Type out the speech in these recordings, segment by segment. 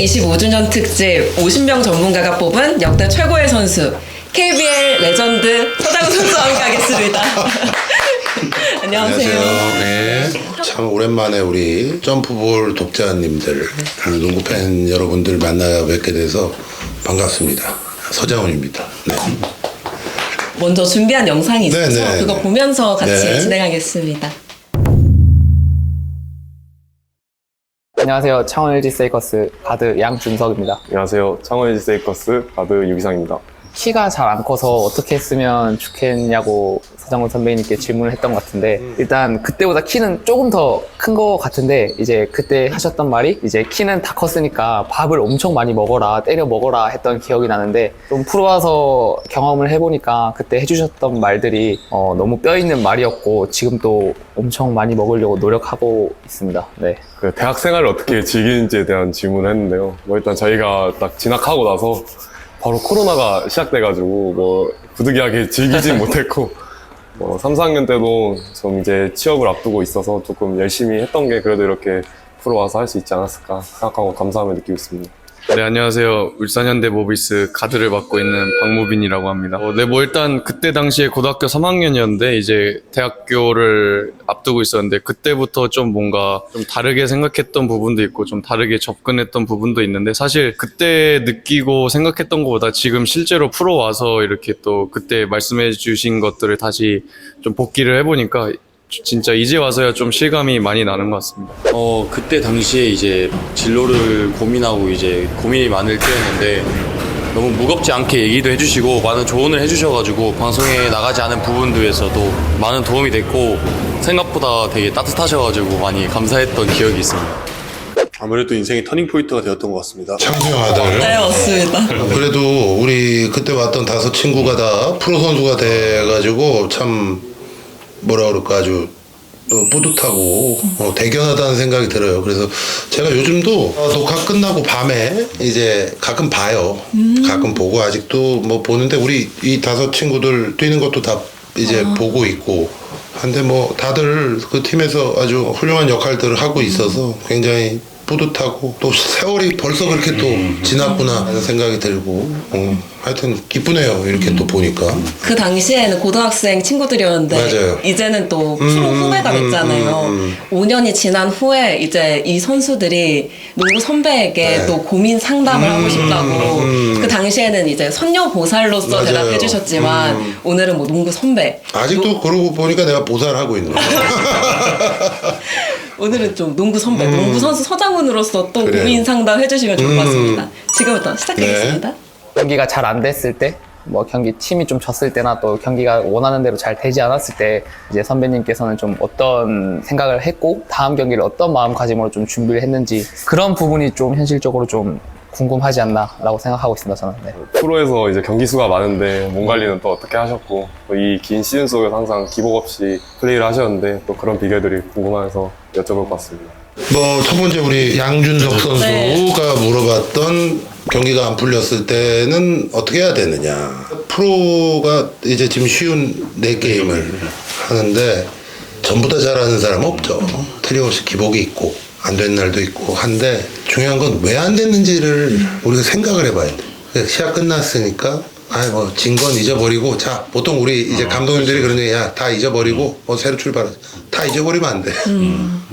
제25주년 특집 50명 전문가가 뽑은 역대 최고의 선수 KBL 레전드 서장훈 선수와 함께 하겠습니다. 안녕하세요. 네. 참 오랜만에 우리 점프볼 독자님들, 농구 팬 여러분들 만나 뵙게 돼서 반갑습니다. 서장훈입니다. 네. 먼저 준비한 영상이 있어서 네, 네, 그거 네. 보면서 같이 네. 진행하겠습니다. 안녕하세요. 창원 LG 세이커스 가드 양준석입니다. 안녕하세요. 창원 LG 세이커스 가드 유기상입니다. 키가 잘 안 커서 어떻게 했으면 좋겠냐고 서장훈 선배님께 질문을 했던 것 같은데 일단 그때보다 키는 조금 더 큰 것 같은데 이제 그때 하셨던 말이 이제 키는 다 컸으니까 밥을 엄청 많이 먹어라 때려 먹어라 했던 기억이 나는데 좀 프로 와서 경험을 해보니까 그때 해주셨던 말들이 어, 너무 뼈 있는 말이었고 지금 또 엄청 많이 먹으려고 노력하고 있습니다. 네. 그 대학 생활을 어떻게 즐기는지에 대한 질문을 했는데요. 뭐 일단 저희가 딱 진학하고 나서 바로 코로나가 시작돼가지고 뭐 부득이하게 즐기진 못했고 뭐 3, 4학년 때도 좀 이제 취업을 앞두고 있어서 조금 열심히 했던 게 그래도 이렇게 프로 와서 할 수 있지 않았을까 생각하고 감사함을 느끼고 있습니다. 네, 안녕하세요. 울산현대 모비스 가드를 맡고 있는 박무빈이라고 합니다. 어, 네, 뭐 일단 그때 당시에 고등학교 3학년이었는데 이제 대학교를 앞두고 있었는데 그때부터 좀 뭔가 좀 다르게 생각했던 부분도 있고 좀 다르게 접근했던 부분도 있는데 사실 그때 느끼고 생각했던 것보다 지금 실제로 프로 와서 이렇게 또 그때 말씀해 주신 것들을 다시 좀 복기를 해보니까 진짜 이제 와서야 좀 실감이 많이 나는 것 같습니다. 어 그때 당시에 이제 진로를 고민하고 이제 고민이 많을 때였는데 너무 무겁지 않게 얘기도 해주시고 많은 조언을 해주셔가지고 방송에 나가지 않은 부분들에서도 많은 도움이 됐고 생각보다 되게 따뜻하셔가지고 많이 감사했던 기억이 있습니다. 아무래도 인생의 터닝 포인트가 되었던 것 같습니다. 아들. 네, 맞습니다. 그래도 우리 그때 왔던 다섯 친구가 다 프로 선수가 돼가지고 참 뭐라 그럴까 아주 어, 뿌듯하고 어, 대견하다는 생각이 들어요. 그래서 제가 요즘도 어, 녹화 끝나고 밤에 이제 가끔 봐요. 가끔 보고 아직도 뭐 보는데 우리 이 다섯 친구들 뛰는 것도 다 이제 보고 있고 한데 뭐 다들 그 팀에서 아주 훌륭한 역할들을 하고 있어서 굉장히 뿌듯하고 또 세월이 벌써 그렇게 또 지났구나 하는 생각이 들고 어, 하여튼 기쁘네요 이렇게 또 보니까 그 당시에는 고등학생 친구들이었는데 맞아요. 이제는 또 프로 음, 후배가 음, 됐잖아요. 음, 5년이 지난 후에 이제 이 선수들이 농구 선배에게 네. 또 고민 상담을 하고 싶다고 음. 그 당시에는 이제 선녀 보살로서 맞아요. 음. 대답해 주셨지만 오늘은 뭐 농구 선배 아직도 그러고 보니까 내가 보살하고 있는 거야 오늘은 좀 농구 선배 농구 선수 서장훈으로서 또 음. 그래요. 고민 상담 해주시면 좋을 것 음. 같습니다. 지금부터 시작하겠습니다. 경기가 잘 안 됐을 때, 뭐 경기 팀이 좀 졌을 때나 또 경기가 원하는 대로 잘 되지 않았을 때 이제 선배님께서는 좀 어떤 생각을 했고 다음 경기를 어떤 마음가짐으로 좀 준비를 했는지 그런 부분이 좀 현실적으로 좀 궁금하지 않나라고 생각하고 있습니다 저는. 네. 프로에서 이제 경기 수가 많은데 몸 관리는 또 어떻게 하셨고 이 긴 시즌 속에서 항상 기복 없이 플레이를 하셨는데 또 그런 비결들이 궁금해서 여쭤볼 것 같습니다. 뭐 첫 번째 우리 양준석 선수가 네. 물어봤던 경기가 안 풀렸을 때는 어떻게 해야 되느냐 프로가 이제 지금 쉬운 네 게임을 하는데 전부 다 잘하는 사람 없죠 틀림없이 기복이 있고 안 된 날도 있고 한데 중요한 건 왜 안 됐는지를 우리가 생각을 해봐야 돼. 그러니까 시합 끝났으니까 아이 뭐진 건 잊어버리고 자 보통 우리 이제 감독님들이 그런 얘기 야다 잊어버리고 뭐 새로 출발하자. 다 잊어버리면 안 돼.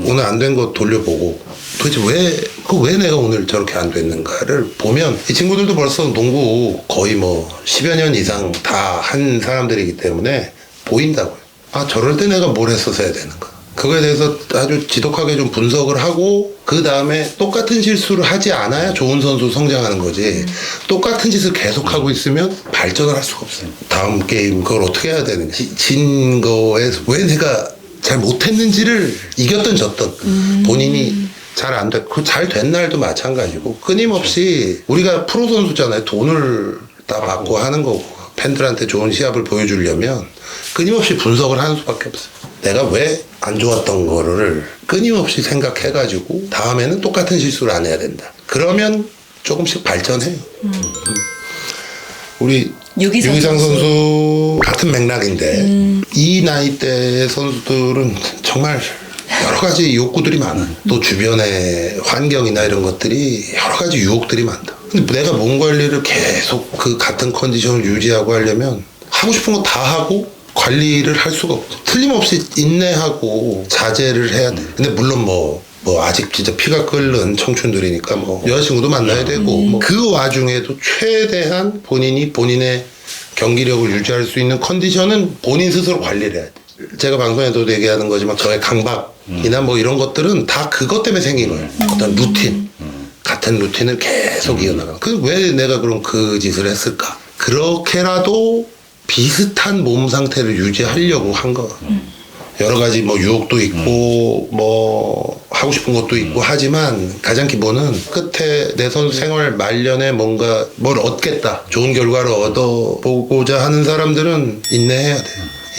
오늘 안 된 거 돌려보고. 도대체 왜 그 왜 내가 오늘 저렇게 안 됐는가를 보면 이 친구들도 벌써 농구 거의 뭐 10여 년 이상 다 한 사람들이기 때문에 보인다고요. 아 저럴 때 내가 뭘 했어서 해야 되는가. 그거에 대해서 아주 지독하게 좀 분석을 하고 그 다음에 똑같은 실수를 하지 않아야 좋은 선수 성장하는 거지 똑같은 짓을 계속 하고 있으면 발전을 할 수가 없어요 다음 게임 그걸 어떻게 해야 되는지 진 거에 왜 내가 잘 못했는지를 이겼든 졌든 본인이 잘안 돼. 그잘 된 날도 마찬가지고 끊임없이 우리가 프로 선수잖아요. 돈을 다 받고 하는 거고 팬들한테 좋은 시합을 보여주려면 끊임없이 분석을 하는 수밖에 없어요. 내가 왜 안 좋았던 거를 끊임없이 생각해가지고 다음에는 똑같은 실수를 안 해야 된다. 그러면 조금씩 발전해요. 음. 우리 유기상 유기상 선수. 선수 같은 맥락인데 이 나이대의 선수들은 정말 여러 가지 욕구들이 많아. 또 주변의 환경이나 이런 것들이 여러 가지 유혹들이 많다. 근데 내가 몸 관리를 계속 그 같은 컨디션을 유지하고 하려면 하고 싶은 거 다 하고 관리를 할 수가 없죠. 틀림없이 인내하고 자제를 해야 돼. 근데 물론 뭐, 뭐 아직 진짜 피가 끓는 청춘들이니까 뭐 여자친구도 만나야 되고 뭐 그 와중에도 최대한 본인이 본인의 경기력을 유지할 수 있는 컨디션은 본인 스스로 관리를 해야 돼. 제가 방송에도 얘기하는 거지만 저의 강박이나 뭐 이런 것들은 다 그것 때문에 생긴 거예요. 어떤 루틴. 같은 루틴을 계속 이어나가. 그 왜 내가 그럼 그 짓을 했을까? 그렇게라도 비슷한 몸 상태를 유지하려고 한 거. 여러 가지 뭐 유혹도 있고 뭐 하고 싶은 것도 있고 하지만 가장 기본은 끝에 내 선수 생활 말년에 뭔가 뭘 얻겠다. 좋은 결과를 얻어보고자 하는 사람들은 인내해야 돼.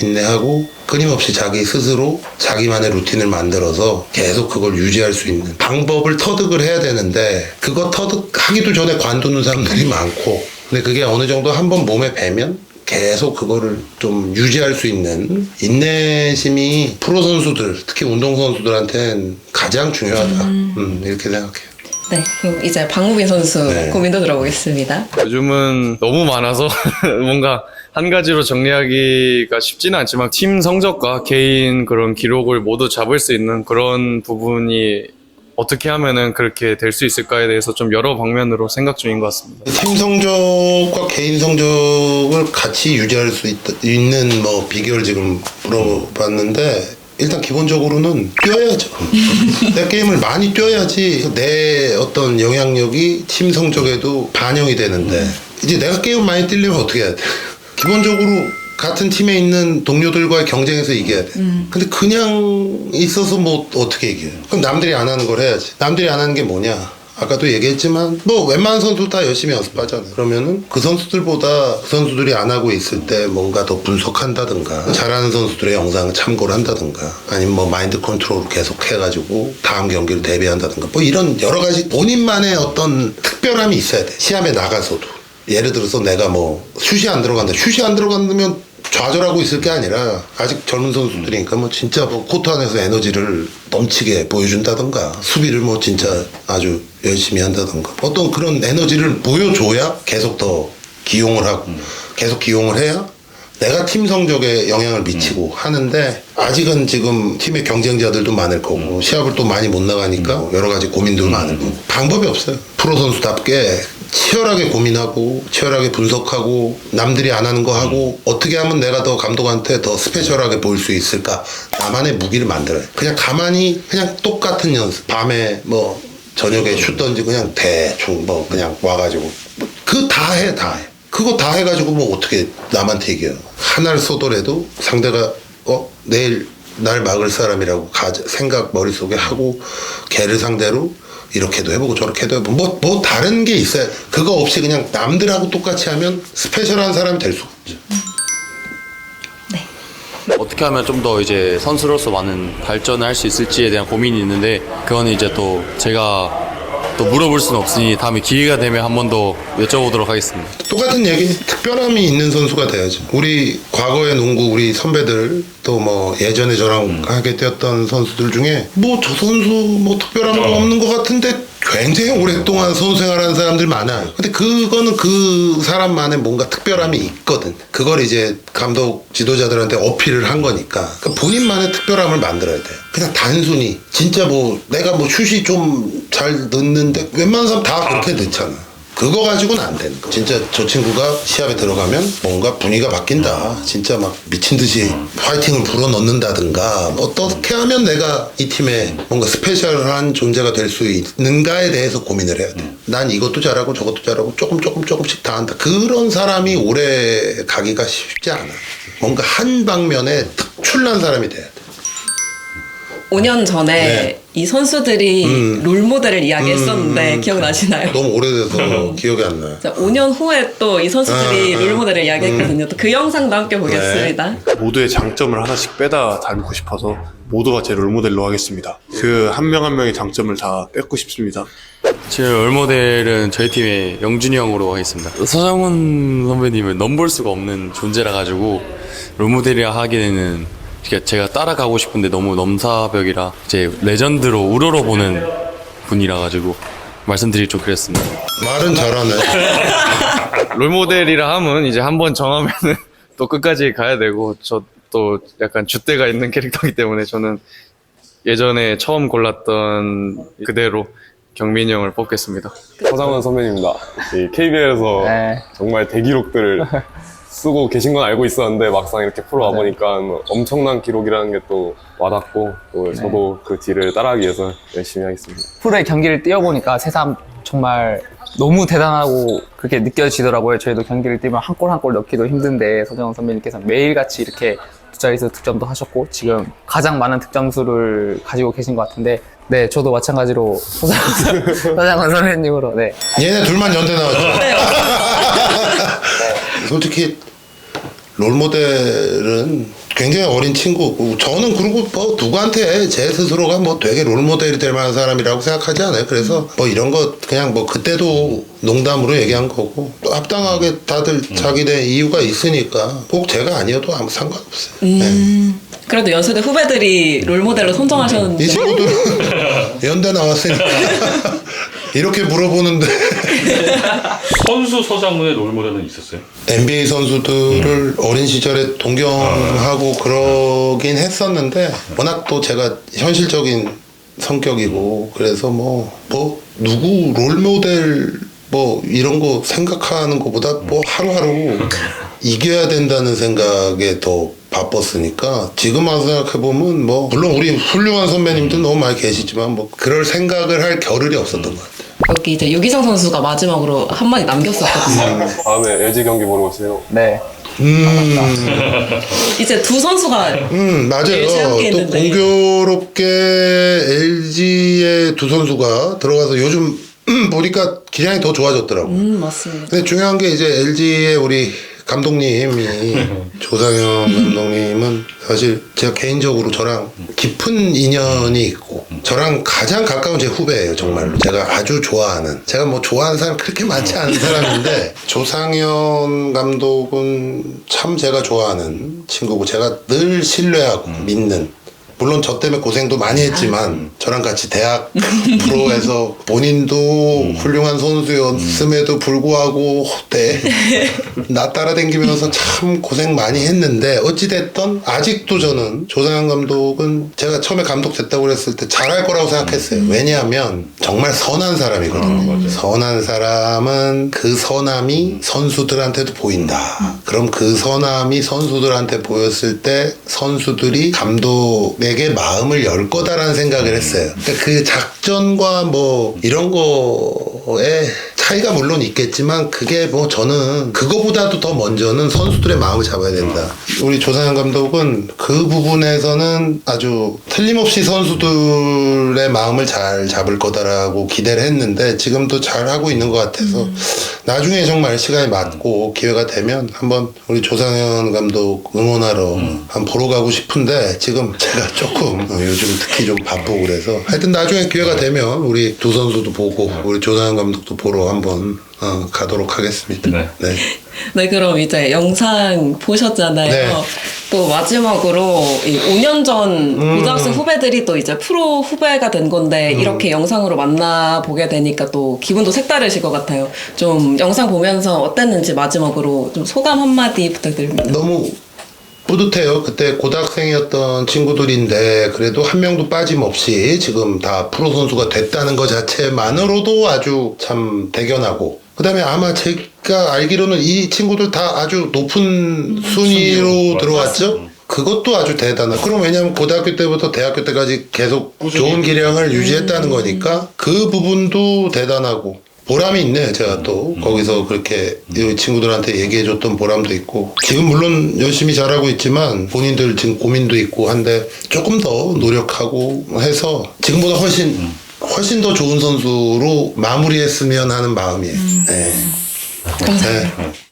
인내하고 끊임없이 자기 스스로 자기만의 루틴을 만들어서 계속 그걸 유지할 수 있는 방법을 터득을 해야 되는데 그거 터득하기도 전에 관두는 사람들이 많고. 근데 그게 어느 정도 한번 몸에 배면 계속 그거를 좀 유지할 수 있는 인내심이 프로 선수들 특히 운동 선수들한테는 가장 중요하다 음, 이렇게 생각해요. 네, 그럼 이제 박무빈 선수 네. 고민도 들어보겠습니다. 요즘은 너무 많아서 뭔가 한 가지로 정리하기가 쉽지는 않지만 팀 성적과 개인 그런 기록을 모두 잡을 수 있는 그런 부분이 어떻게 하면은 그렇게 될 수 있을까에 대해서 좀 여러 방면으로 생각 중인 것 같습니다. 팀 성적과 개인 성적을 같이 유지할 수 있, 있는 뭐 비결 지금 물어봤는데 일단 기본적으로는 뛰어야죠. 내 게임을 많이 뛰어야지 내 어떤 영향력이 팀 성적에도 반영이 되는데 이제 내가 게임 많이 뛰려면 어떻게 해야 돼? 기본적으로 같은 팀에 있는 동료들과의 경쟁에서 이겨야 돼. 근데 그냥 있어서 뭐 어떻게 이겨요? 그럼 남들이 안 하는 걸 해야지. 남들이 안 하는 게 뭐냐? 아까도 얘기했지만 뭐 웬만한 선수 다 열심히 연습하잖아요. 그러면은 그 선수들보다 그 선수들이 안 하고 있을 때 뭔가 더 분석한다든가 잘하는 선수들의 영상을 참고를 한다든가 아니면 뭐 마인드 컨트롤을 계속 해가지고 다음 경기를 대비한다든가 뭐 이런 여러 가지 본인만의 어떤 특별함이 있어야 돼. 시합에 나가서도 예를 들어서 내가 뭐 슛이 안 들어간다. 슛이 안 들어간다면 좌절하고 있을 게 아니라 아직 젊은 선수들이니까 뭐 진짜 뭐 코트 안에서 에너지를 넘치게 보여준다던가 수비를 뭐 진짜 아주 열심히 한다던가 어떤 그런 에너지를 보여줘야 계속 더 기용을 하고 계속 기용을 해야 내가 팀 성적에 영향을 미치고 하는데 아직은 지금 팀의 경쟁자들도 많을 거고 시합을 또 많이 못 나가니까 여러 가지 고민도 많을 거고 방법이 없어요. 프로 선수답게 치열하게 고민하고 치열하게 분석하고 남들이 안 하는 거 하고 어떻게 하면 내가 더 감독한테 더 스페셜하게 보일 수 있을까 나만의 무기를 만들어요 그냥 가만히 그냥 똑같은 연습 밤에 뭐 저녁에 슛 던지고 그냥 대충 뭐 그냥 와가지고 그 다 해 다 해. 그거 다 해가지고 뭐 어떻게 남한테 이겨요. 하나를 쏘더라도 상대가 어 내일 날 막을 사람이라고 가, 생각 머릿속에 하고 걔를 상대로 이렇게도 해보고 저렇게도 해보고 뭐, 뭐 다른 게 있어요. 그거 없이 그냥 남들하고 똑같이 하면 스페셜한 사람이 될 수가 없죠. 어떻게 하면 좀 더 이제 선수로서 많은 발전을 할 수 있을지에 대한 고민이 있는데 그거는 이제 또 제가 또 물어볼 수는 없으니 다음에 기회가 되면 한 번 더 여쭤보도록 하겠습니다. 똑같은 얘기 특별함이 있는 선수가 돼야죠. 우리 과거의 농구 우리 선배들 또 뭐 예전에 저랑 하게 되었던 선수들 중에 뭐 저 선수 뭐 특별한 거 없는 것 같은데 굉장히 오랫동안 선수 생활하는 사람들 많아요. 근데 그거는 그 사람만의 뭔가 특별함이 있거든. 그걸 이제 감독 지도자들한테 어필을 한 거니까 그러니까 본인만의 특별함을 만들어야 돼. 그냥 단순히 진짜 뭐 내가 뭐 슛이 좀 잘 넣는데 웬만한 사람 다 그렇게 넣잖아. 그거 가지고는 안 되는 거. 진짜 저 친구가 시합에 들어가면 뭔가 분위기가 바뀐다. 진짜 막 미친 듯이 파이팅을 불어 넣는다든가 어떻게 하면 내가 이 팀에 뭔가 스페셜한 존재가 될 수 있는가에 대해서 고민을 해야 돼. 난 이것도 잘하고 저것도 잘하고 조금 조금 조금씩 다 한다. 그런 사람이 오래 가기가 쉽지 않아. 뭔가 한 방면에 특출난 사람이 돼야 돼. 5년 전에 네. 이 선수들이 음. 롤 모델을 이야기했었는데 음. 기억나시나요? 너무 오래돼서 기억이 안 나요. 자, 5년 후에 또 이 선수들이 아, 아. 롤 모델을 이야기했거든요. 또 그 영상도 함께 보겠습니다. 모두의 장점을 하나씩 빼다 닮고 싶어서 모두가 제 롤 모델로 하겠습니다. 그 한명한 명의 장점을 다 뺏고 싶습니다. 제 롤모델은 저희 팀의 영준이 형으로 하겠습니다. 서정훈 선배님을 넘볼 수가 없는 존재라 가지고 롤모델이라 하기에는 그러니까 제가 따라가고 싶은데 너무 넘사벽이라 이제 레전드로 우러러보는 분이라 가지고 말씀드리기 좀 그랬습니다. 말은 잘하네. 롤모델이라 함은 이제 한번 정하면은 또 끝까지 가야 되고 저 또 약간 줏대가 있는 캐릭터이기 때문에 저는 예전에 처음 골랐던 그대로 경민이 형을 뽑겠습니다. 서장훈 선배님입니다. KBL에서 네. 정말 대기록들을 쓰고 계신 건 알고 있었는데 막상 이렇게 프로 와보니까 엄청난 기록이라는 게 또 와닿고 또 저도 그 뒤를 따라하기 위해서 열심히 하겠습니다. 프로의 경기를 뛰어보니까 새삼 정말 너무 대단하고 그렇게 느껴지더라고요. 저희도 경기를 뛰면 한 골 한 골 넣기도 힘든데 서정원 선배님께서 매일같이 이렇게 두 자릿수 득점도 하셨고 지금 가장 많은 득점수를 가지고 계신 것 같은데 네 저도 마찬가지로 서정원, 서정원 선배님으로 네 얘네 둘만 연대 나왔죠. 솔직히 롤모델은 굉장히 어린 친구고 저는 그리고 뭐 누구한테 제 스스로가 뭐 되게 롤모델이 될 만한 사람이라고 생각하지 않아요. 그래서 뭐 이런 거 그냥 뭐 그때도 농담으로 얘기한 거고 또 합당하게 다들 자기네 이유가 있으니까 꼭 제가 아니어도 아무 상관없어요. 네. 그래도 연세대 후배들이 롤모델로 선정하셨는데 이 친구들은 연대 나왔으니까 이렇게 물어보는데 선수 서장훈의 롤모델은 있었어요? NBA 선수들을 어린 시절에 동경하고 그러긴 했었는데 워낙 또 제가 현실적인 성격이고 그래서 뭐 뭐 누구 롤모델 뭐 이런 거 생각하는 것보다 뭐 하루하루 이겨야 된다는 생각에 더 바빴으니까 지금 와서 생각해보면 뭐 물론 우리 훌륭한 선배님들 너무 많이 계시지만 뭐 그럴 생각을 할 겨를이 없었던 것 같아요. 여기 이제 유기성 선수가 마지막으로 한마디 남겼었거든요. 다음에 LG 경기 보러 오세요. 네. 음. 이제 두 선수가 음 맞아요. 또 했는데. 공교롭게 LG의 두 선수가 들어가서 요즘 보니까 기량이 더 좋아졌더라고. 요 음 맞습니다. 근데 중요한 게 이제 LG의 우리 감독님이 조상현 감독님은 사실 제가 개인적으로 저랑 깊은 인연이 있고 저랑 가장 가까운 제 후배예요 정말로. 제가 아주 좋아하는. 제가 뭐 좋아하는 사람 그렇게 많지 않은 사람인데 조상현 감독은 참 제가 좋아하는 친구고 제가 늘 신뢰하고 믿는 물론 저 때문에 고생도 많이 했지만 저랑 같이 대학 프로에서 본인도 훌륭한 선수였음에도 불구하고 때 나 따라다니면서 참 고생 많이 했는데 어찌됐던 아직도 저는 조상현 감독은 제가 처음에 감독 됐다고 그랬을 때 잘할 거라고 생각했어요. 왜냐하면 정말 선한 사람이거든요. 선한 사람은 그 선함이 선수들한테도 보인다. 그럼 그 선함이 선수들한테 보였을 때 선수들이 감독 에게 마음을 열 거다라는 생각을 했어요. 그러니까 그 작전과 뭐 이런 거에 차이가 물론 있겠지만 그게 뭐 저는 그거보다도 더 먼저는 선수들의 마음을 잡아야 된다. 우리 조상현 감독은 그 부분에서는 아주 틀림없이 선수들의 마음을 잘 잡을 거다라고 기대를 했는데 지금도 잘 하고 있는 것 같아서 나중에 정말 시간이 맞고 기회가 되면 한번 우리 조상현 감독 응원하러 한번 보러 가고 싶은데 지금 제가 조금 어, 요즘 특히 좀 바쁘고 그래서 하여튼 나중에 기회가 되면 우리 두 선수도 보고 우리 조상현 감독도 보러 한번 어, 가도록 하겠습니다. 네. 네. 네, 그럼 이제 영상 보셨잖아요. 네. 또 마지막으로 이 5년 전 음. 고등학생 후배들이 또 이제 프로 후배가 된 건데 이렇게 영상으로 만나 보게 되니까 또 기분도 색다르실 것 같아요. 좀 영상 보면서 어땠는지 마지막으로 좀 소감 한마디 부탁드립니다. 너무 뿌듯해요. 그때 고등학생이었던 친구들인데 그래도 한 명도 빠짐없이 지금 다 프로 선수가 됐다는 것 자체만으로도 아주 참 대견하고 그다음에 아마 제가 알기로는 이 친구들 다 아주 높은 순위로 들어왔죠. 그것도 아주 대단하. 그럼 왜냐하면 고등학교 때부터 대학교 때까지 계속 좋은 기량을 유지했다는 거니까 그 부분도 대단하고. 보람이 있네요. 제가 또. 거기서 그렇게 이 친구들한테 얘기해줬던 보람도 있고. 지금 물론 열심히 잘하고 있지만 본인들 지금 고민도 있고 한데 조금 더 노력하고 해서 지금보다 훨씬 훨씬 더 좋은 선수로 마무리했으면 하는 마음이에요. 네. 감사합니다. 네.